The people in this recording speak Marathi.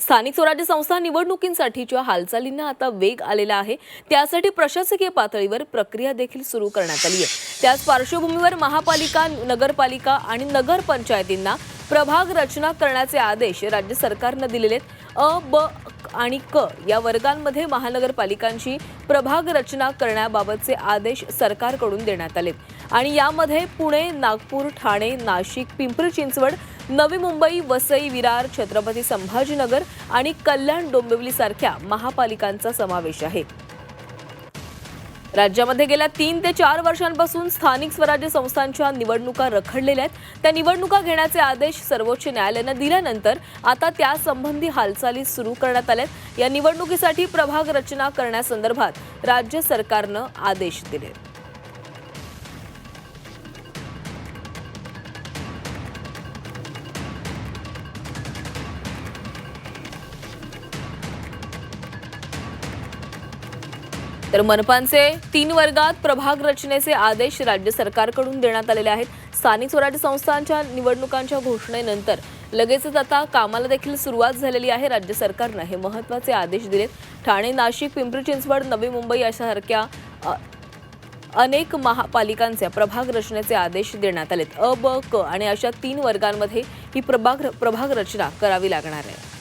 स्थानिक स्वराज्य संस्था निवडणुकींसाठीच्या हालचालींना आता वेग आलेला आहे. त्यासाठी प्रशासकीय पातळीवर प्रक्रिया देखील सुरू करण्यात आली आहे. त्याच पार्श्वभूमीवर महापालिका नगरपालिका आणि नगरपंचायतींना प्रभाग रचना करण्याचे आदेश राज्य सरकारनं दिलेले आहेत. अ ब आणि क या वर्गांमध्ये महानगरपालिकांची प्रभाग रचना करण्याबाबतचे आदेश सरकारकडून देण्यात आले. आणि यामध्ये पुणे नागपूर ठाणे नाशिक पिंपरी चिंचवड नवी मुंबई वसई विरार छत्रपती संभाजीनगर आणि कल्याण डोंबिवली सारख्या महापालिकांचा समावेश आहे. राज्यामध्ये गेल्या तीन ते चार वर्षांपासून स्थानिक स्वराज्य संस्थांच्या निवडणुका रखडलेल्या आहेत. त्या निवडणुका घेण्याचे आदेश सर्वोच्च न्यायालयानं दिल्यानंतर आता त्यासंबंधी हालचाली सुरू करण्यात आल्यात या निवडणुकीसाठी प्रभाग रचना करण्यासंदर्भात राज्य सरकारनं आदेश दिले तर मनपांचे तीन वर्गात प्रभाग रचनेचे आदेश राज्य सरकारकडून देण्यात आलेले आहेत. स्थानिक स्वराज्य संस्थांच्या निवडणुकांच्या घोषणेनंतर लगेचच आता कामाला देखील सुरुवात झालेली आहे. राज्य सरकारनं हे महत्त्वाचे आदेश दिलेत. ठाणे नाशिक पिंपरी चिंचवड नवी मुंबई अशासारख्या अनेक महापालिकांचे प्रभाग रचनेचे आदेश देण्यात आलेत. अ ब क आणि अशा तीन वर्गांमध्ये ही प्रभाग प्रभाग रचना करावी लागणार आहे.